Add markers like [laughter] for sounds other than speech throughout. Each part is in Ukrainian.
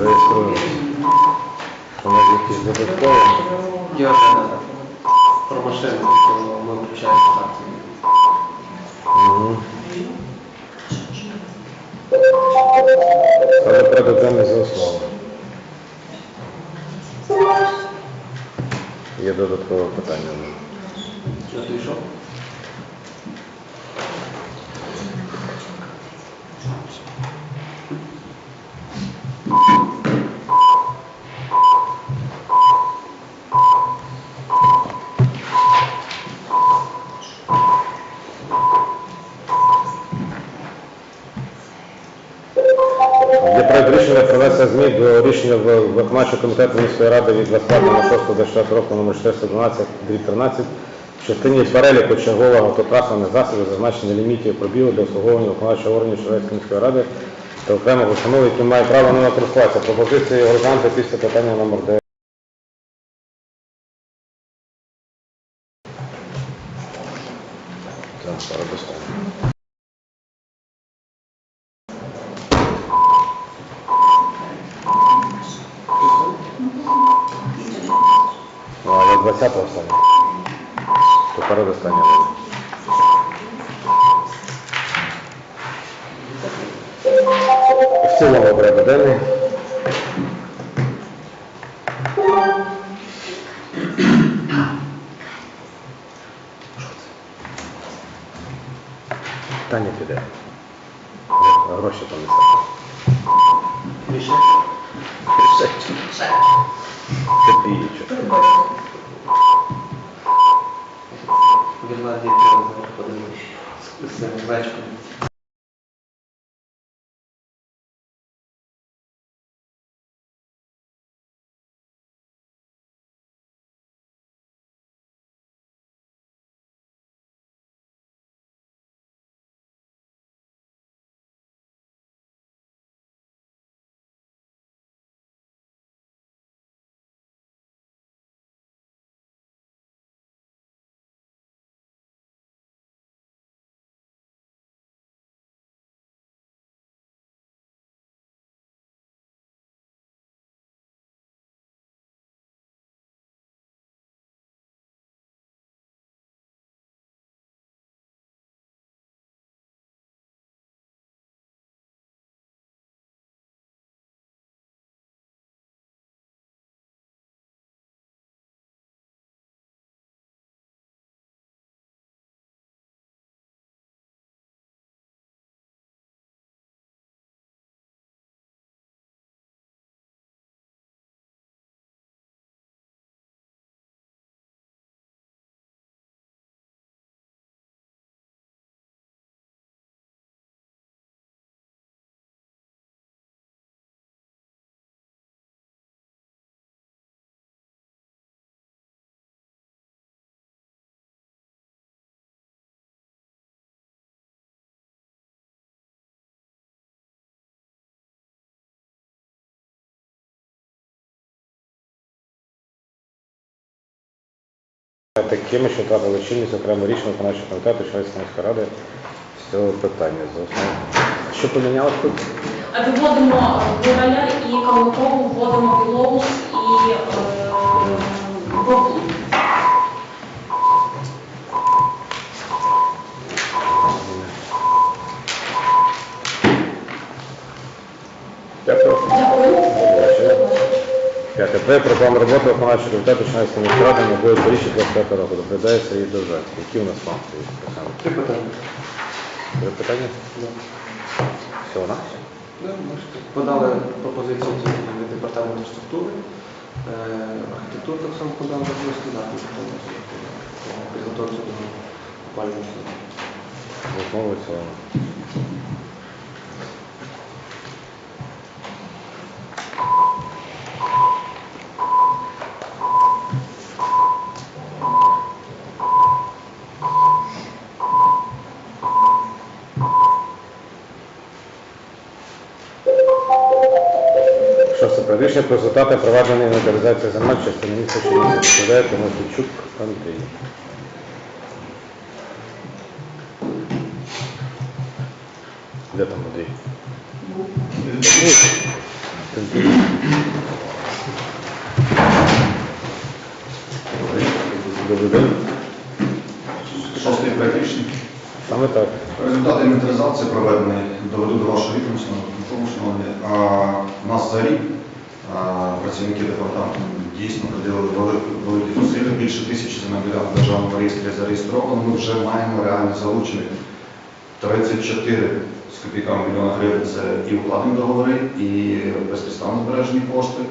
Реєструємося. Що може якісь додаткові? Я про машину, що ми включаємо акцію. Угу. Але продадемо за основу. Є додаткове питання. Що ти йшов? Є проект рішення про внесення змін до рішення в- виконавчого комітету міської ради від 25.06.24 року номер 412 13 в частині переліку чергового автотранспортних засобів зазначення лімітів пробігу для обслуговування виконавчого органів Червецької міської ради та окремих установ, які мають право на користуватися. Пропозиції розглянути після питання номер 9. Так, передостаннє. Ну, В цілому порядок Такими, що втратили чинність окремо рішення виконавчого комітету Червецької міської ради з цього питання. За основу. Що помінялось тут? Виводимо Бураля і Калмикову, вводимо Білоус і е, Баблу. Дякую. Дякую. П'яте. Проект про план роботи виконавчого комітету Червецької міської ради на бою поріччя 25 року. Доглядає Сергій Довжанський. Які у нас? Олександр? Три питання. Три питання? Да. Всього на? Ну, ми ж подали пропозицію від департаменту структури. Е, Архітектура так само подала пропозицію на підготовці до опалювального сезону. Цілому. Рішення про результати проведення інвентаризації земель частини міста Чернігів Тимофійчук Андрій. Де там Андрій? Добрий день. Шостий проект. Саме так. Результати інвентаризації проведені, доведу до вашої відомості, тому що у нас за рік працівники департаменту дійсно приділили великі, великі зусилля, більше тисячі земель в державному реєстрі зареєстровано. Ми вже маємо реально залучених 34 з копійками мільйона гривень це і укладені договори, і безпідставно збережені кошти.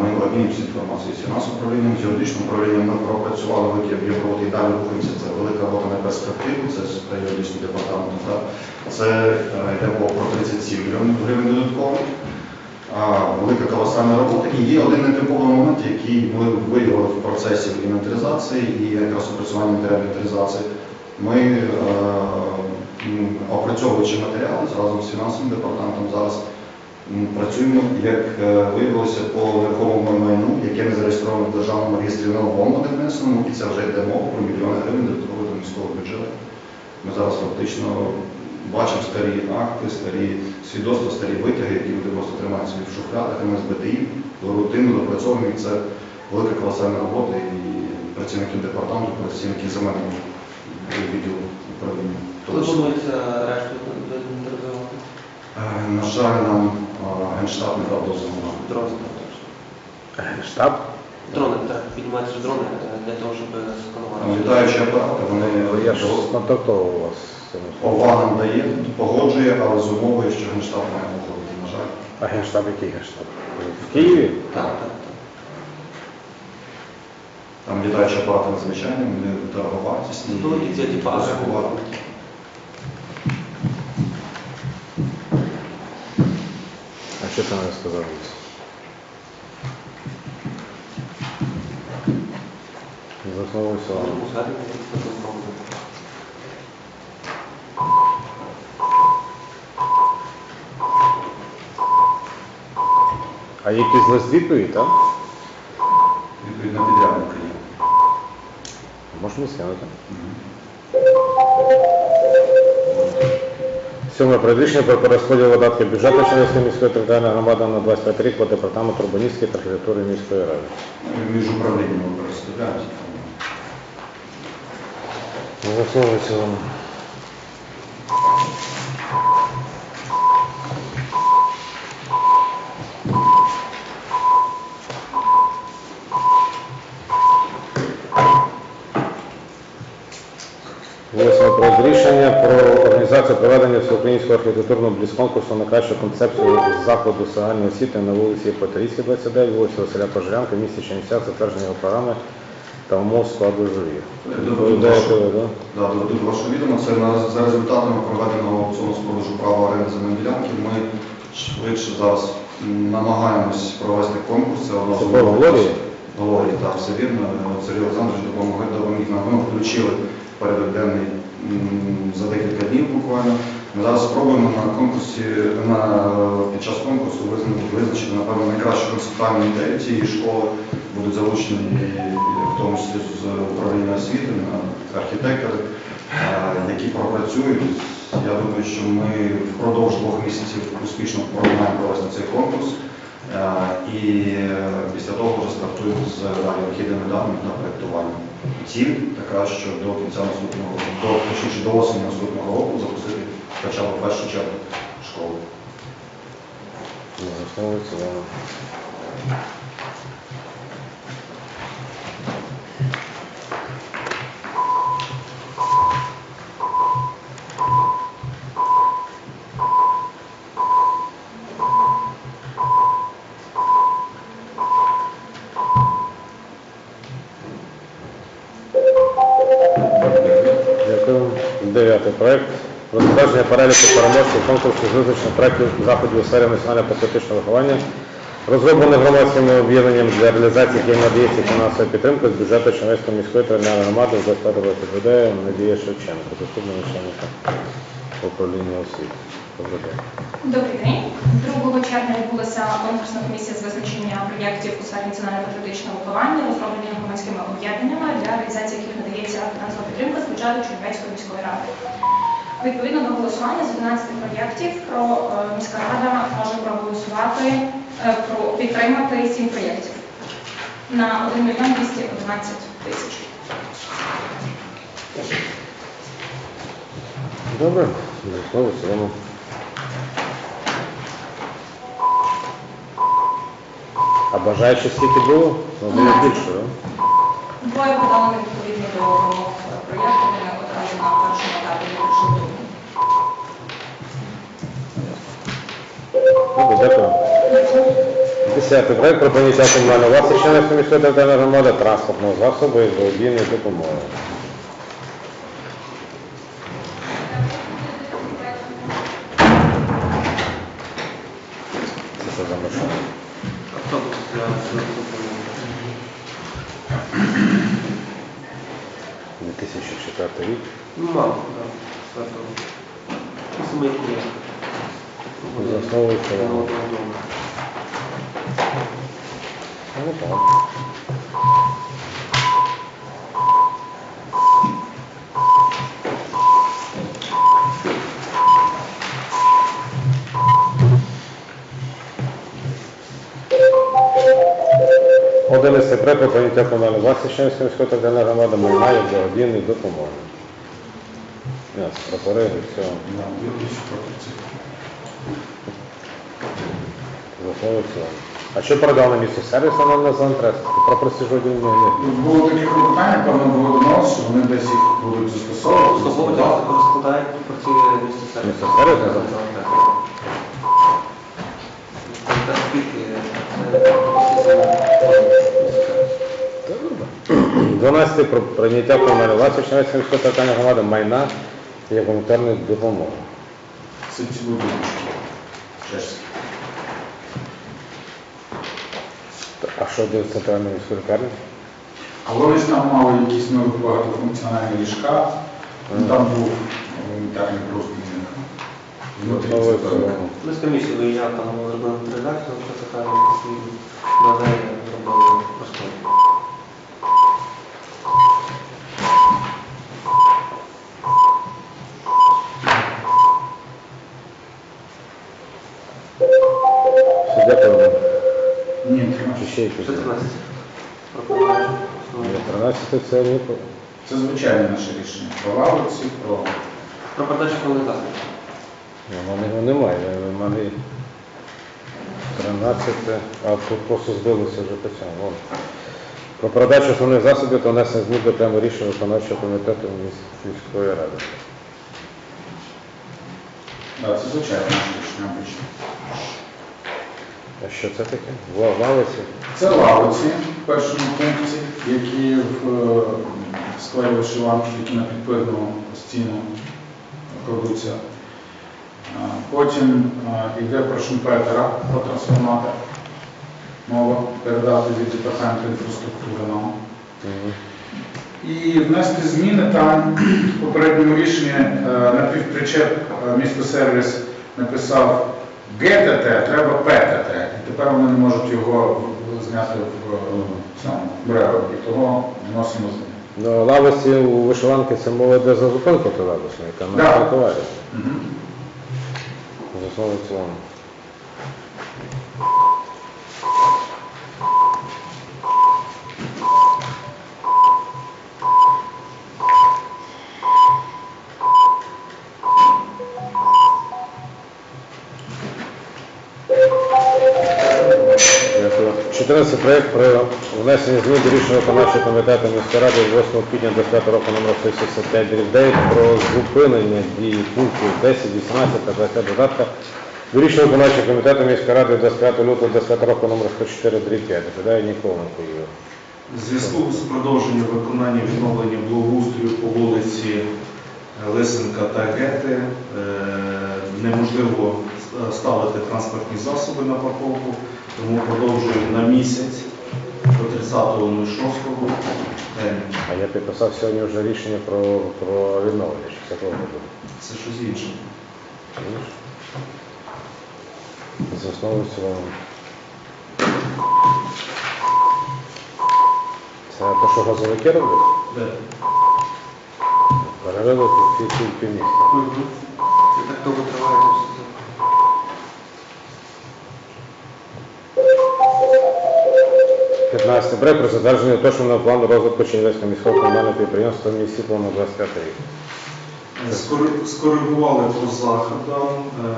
Ми обмінюємося інформацією з фінансовим управлінням, з юридичним управлінням. Ми пропрацювали великі об'єм і далі рухаємося. Це велика робота на перспективу, це з юридичним департаментом. Це е, йде про 37 мільйонів гривень додаткових. Велика колосальна робота. І є один нетиповий момент, який ми виявили в процесі інвентаризації і якраз опрацювання інвентаризації. Ми, е, опрацьовуючи матеріали разом з фінансовим департаментом, зараз працюємо, як е, виявилося, по нерухомому майну, яке не зареєстровано в державному реєстрі новому не внесеному, і це вже йде мова про мільйони гривень додаткових до міського бюджету. Ми зараз фактично бачимо старі акти, старі свідоцтва, старі витяги, які люди просто тримають собі в шухлядах, і ми з БТІ рутинно допрацьовуємо, це велика колосальна робота і працівників департаменту, працівників земельного відділу управління. Коли планується решту інвентаризувати? Е, На жаль, нам е, Генштаб не дав дозволу на Дрони, так, піднімаються ж дрони е, для того, щоб сканувати. літаючі апарати. Вони Я ж контактував у вас з цим. Дає, погоджує, але з умовою, що Генштаб має погодити, на жаль. А генштаб який генштаб? В Києві? Так, так, так. Там літаючі апарати надзвичайні, вони дороговартісні. Ну, і це типа. А що ти не сказав? Це зроблено. А якийсь лист відповідь, так? Відповідно підрядника є. Можемо скинути. Сьоме про рішення про перерозподіл видатків бюджету Чернівської міської територіальної громади на 25 рік по департаменту урбаністики та архітектури міської ради. Між управліннями переставляють. Засновується вам. Восьме проект рішення про організацію проведення всеукраїнського архітектурного бліц-конкурсу на кращу концепцію закладу загальної освіти на вулиці Патрійській, 29, вулиці Василя Пожарянка, місті Чернівцях, затвердження його програми та складу журі. Доповідаєте ви, да? Да, до вашого відома. Це на- за результатами проведеного аукціону з продажу права оренди земельної ділянки. Ми швидше зараз намагаємось провести конкурс. Це Це з по Валерії? Так, все вірно. Сергій Олександрович допомогли, допоміг нам. Ми включили порядок денний за декілька днів буквально. Ми зараз спробуємо на конкурсі, на, під час конкурсу визначити, напевно, найкращу концептуальну ідею цієї школи. Будуть залучені тому числі з управління освіти, архітектори, які пропрацюють. Я думаю, що ми впродовж двох місяців успішно маємо провести цей конкурс. І е, після того вже стартуємо з необхідними даними та проєктуванням. Ціль така, що до кінця наступного до, точніше, до осені наступного року запустити хоча б першу чергу школу. Переліку переможців конкурсу з визначення проєктів заходів у сфері національно-патріотичного виховання, розроблених громадським об'єднанням для реалізації, яким надається фінансова підтримка з бюджету Чернівської міської територіальної громади з 25 підведає Надія Шевченко, заступник начальника управління освіти. Добрий день. Добрий день. 2 червня відбулася конкурсна комісія з визначення проєктів у сфері національно-патріотичного виховання, розроблені громадськими об'єднаннями, для реалізації яких надається фінансова підтримка з бюджету Чернівецької міської ради. Відповідно до голосування з 11 проєктів про е, міська рада може проголосувати е, про підтримати 7 проєктів на 1 мільйон 211 тисяч. Добре, знову в цілому. А бажаючих скільки було? Ну, було більше, так? Двоє подали невідповідно до проєкту, вони на першому етапі не дякую. Десятий проект про прийняття комунального власності членів міської територіальної громади транспортного засобу і благодійної допомоги. Проект про прийняття комунальної власності Чернівської міської територіальної громади як благодійної допомоги. Ясно, про перегляд всього. Да, 2000 пропорцій. За основу і в цілому. А що продав на місці сервіс, нам на зантрес? Про просіжу не Було таке клопотання, певно, було до нас, що вони десь їх будуть застосовувати. Транспорт розкладають по ці місце сервісу. Місце сервісу, так? Так, скільки? Це 12 про прийняття комунальної власності міської територіальної громади майна як гуманітарної допомоги. А що до центральної міської лікарні? А вони ж там мали якісь багатофункціональні ліжка, там був гуманітарний простір у них. Внутрі Основу і в це цілому. Ми з комісією я там зробили редакцію, що така на неї зробили розклад. Все, дякую. Ні, 13. 14. Пропонуємо. 13 це не Це звичайне наше рішення. Про лавриці, про Про продажу комунікації. Ні, в мене його немає. В мене 13, а тут просто збилося вже по цьому. Вон. Про передачу основних засобів та внесення змін до прямо рішення виконавчого комітету міської ради. да, це звичайне наше рішення обично. А що це таке? Ла- Лавиці? Це лавиці в першому пункті, які в е, складі вишиванки, які на підпирну стіну кладуться. Потім йде про Шумпетера, про трансформатор. Мова передати від департаменту інфраструктури нам. І внести зміни там в попередньому рішенні е, напівпричеп е, містосервіс написав ГТТ, треба ПТТ. І тепер вони не можуть його зняти в е, цьому. І того вносимо зміни. Ну, лавиці у вишиванки це мова йде за зупинку тролейбусної, яка на Да. Мгм. З основи в Дякую. 14 проект про внесення змін до рішення виконавчого комітету міської ради 8 квітня 25 року номер 165 9 про зупинення дії пунктів 10, 18 та 20 додатка до рішення виконавчого комітету міської ради від 25 лютого 25 року номер 104 5. Доповідає Ніколенко Ігор. В зв'язку з продовженням виконання відновлення благоустрою по вулиці Лисенка та Гети е, неможливо ставити транспортні засоби на парковку, тому продовжуємо на місяць до 30.06. А я підписав сьогодні вже рішення про, про відновлення. Чи це коли буде? Це щось інше. Чуєш? З основи в цілому. Це те, що газовики роблять? Де? Переробити пів, пів, півміста. І так довго триває 15. Проект про затвердження уточненого плану розвитку Чернівецького міського комунального підприємства «Міст світло» на 25 рік. Скори- Скоригували по заходам е,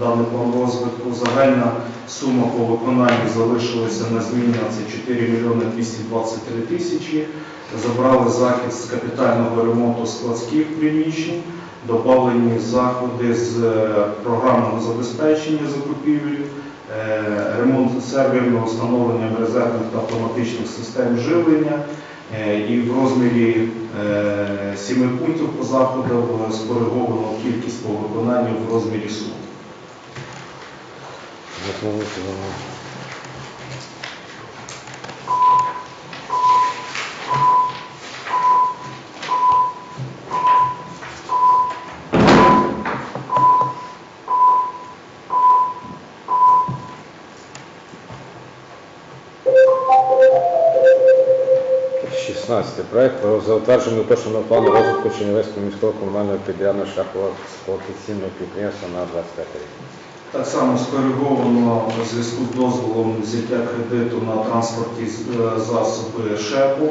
даний план розвитку. Загальна сума по виконанню залишилася на зміні, це 4 мільйони 223 тисячі. Забрали захід з капітального ремонту складських приміщень, додавлені заходи з е, програмного забезпечення закупівлі, е, ремонт серверного встановлення резервних та автоматичних систем живлення, Е, І в розмірі е, сіми пунктів по заходу е, скориговано кількість по виконанню в розмірі суми. Шістнадцятий проект про затвердження уточненого плану розвитку Чернівецького міського комунального підрядного шляхового експлуатаційного підприємства на 25 рік. Так само скориговано у зв'язку з дозволом взяття кредиту на транспортні е, засоби ШЕПу.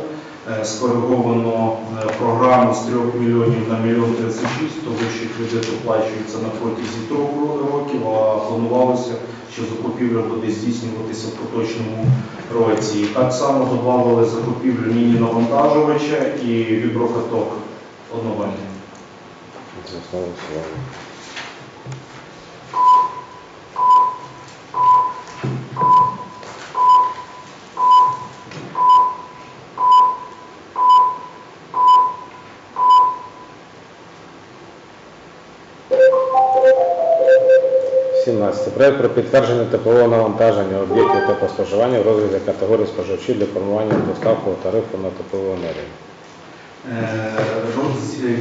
Е, скориговано е, програму з 3 мільйонів на мільйон 36, тому що кредит оплачується на протязі трьох років, а планувалося, що закупівля буде здійснюватися в поточному році. Так само додавали закупівлю міні-навантажувача і віброкаток оновлення. 12. Проект про підтвердження теплового навантаження об'єктів теплоспоживання в розгляді категорії споживачів для формування доставку тарифу на теплову енергію. Е,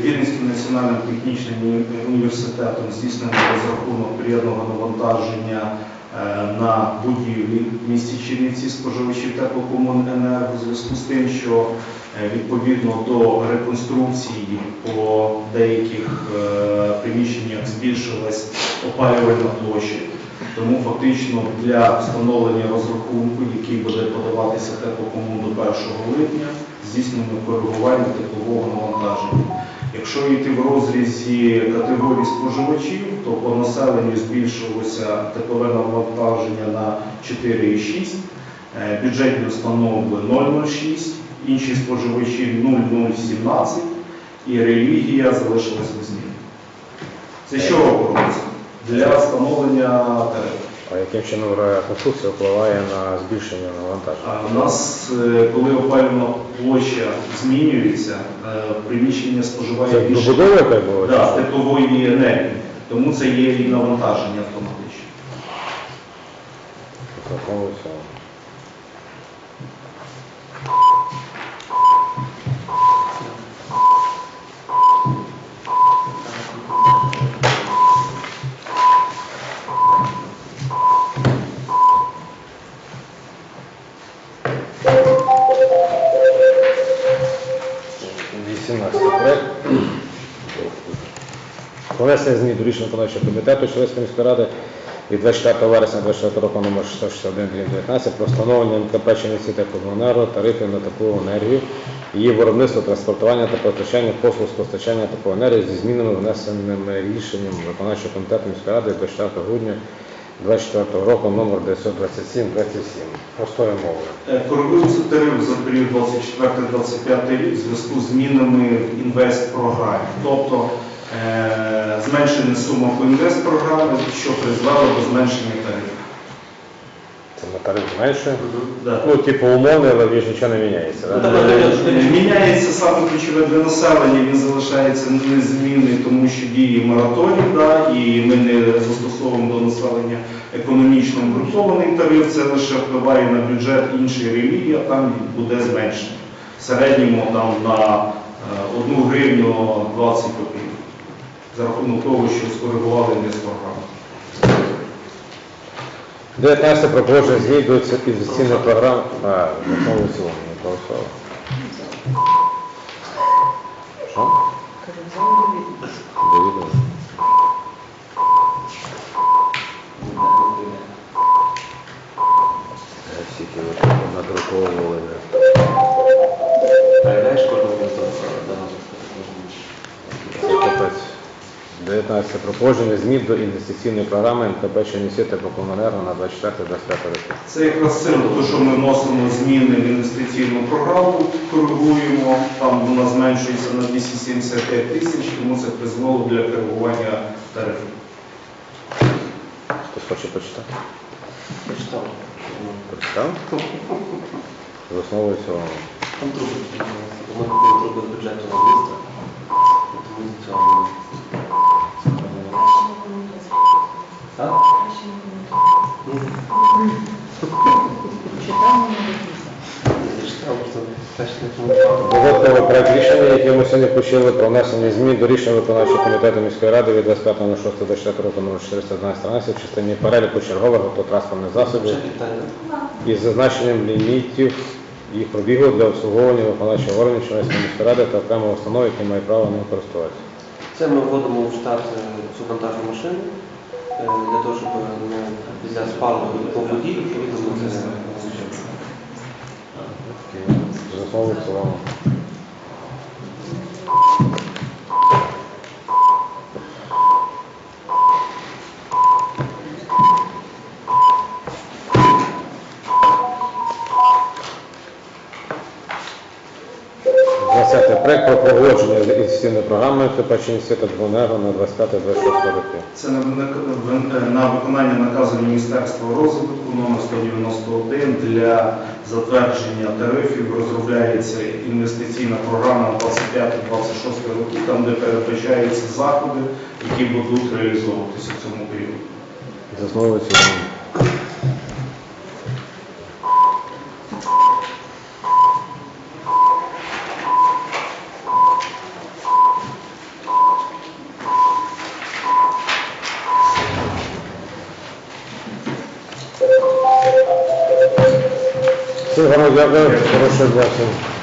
Вінницьким національним технічним університетом здійснено розрахунок приєдного навантаження е, на будівлі в місті Чернівці споживачів теплокомуненерго в зв'язку з тим, що е, відповідно до реконструкції по деяких приміщеннях збільшилась опалювальна площа. Тому фактично для встановлення розрахунку, який буде подаватися теплокому до 1 липня, здійснено коригування теплового навантаження. Якщо йти в розрізі категорії споживачів, то по населенню збільшилося теплове навантаження на 4,6, е, бюджетні установи 0,06, інші споживачі 0,017 і релігія залишилась без змін. Це що робиться? Для встановлення тарифу. А яким чином конструкція впливає на збільшення навантаження? У нас, е, коли опалювана площа змінюється, е, приміщення споживає Це більше чи да, теплової енергії, тому це є і навантаження автоматичне. Внесення змін до рішення виконавчого комітету Чернівської міської ради від 24 вересня 24 року номер 661 19 про встановлення МКП Чернівці теплоенерго тарифів на теплову енергію, її виробництво, транспортування та постачання послуг з постачання теплової енергії зі змінами, внесеними рішенням виконавчого комітету міської ради 24 грудня 24 року номер 927 27 Простою мовою. Е, Коригується тариф за період 24-25 рік в зв'язку з змінами в інвестпрограмі. Тобто зменшена сума по інвестпрограмі, що призвело до зменшення тарифу. Це на тариф зменшує. Да. Ну, типу умовний, але більш нічого не міняється. Да? Е, Міняється саме ключове для населення, він залишається незмінний, тому що діє мораторій, да, і ми не застосовуємо до населення економічно обґрунтований тариф, це лише впливає на бюджет іншої релігії, а там буде зменшення. В середньому там на 1 гривню 20 копійок. За рахунок того, що скоригували інвестпрограму. 19 про погодження змін до інвестиційної програми. А, і в цілому не проголосували. Що? Довідомо. тільки ви надруковували. Передаєш кожного до нас? Це капець. 19 про погодження змін до інвестиційної програми МКП Чернівці теплокомуненерго на 24-25 роки. Це якраз це те, що ми вносимо зміни в інвестиційну програму, коригуємо, там вона зменшується на 275 тисяч, тому це призвело для коригування тарифів. Хтось хоче почитати? Прочитав. Прочитав? [laughs] За основу і цілому. Там труби. Ми купили з бюджету на місто. Тому з цього. Так? Не. Додатково проект рішення, яке ми сьогодні включили про внесення змін до рішення виконавчого комітету міської ради від 25.06.24 року номер 412 в частині переліку чергових автотранспортних засобів із зазначенням лімітів їх пробігу для обслуговування виконавчого органів Чернівської міської ради та окремого установ, які мають право ним користуватися. Це ми вводимо в штат е, цю вантажну машину е, для того, щоб не спало по воді, відповідно, ми це проект про погодження з інвестиційною програмою та Двонерго на 25-26 роки. Це на, на- на виконання наказу Міністерства розвитку номер 191 для затвердження тарифів розробляється інвестиційна програма 25-26 роки, там де передбачаються заходи, які будуть реалізовуватися в цьому періоді. За основу і в цілому. Всім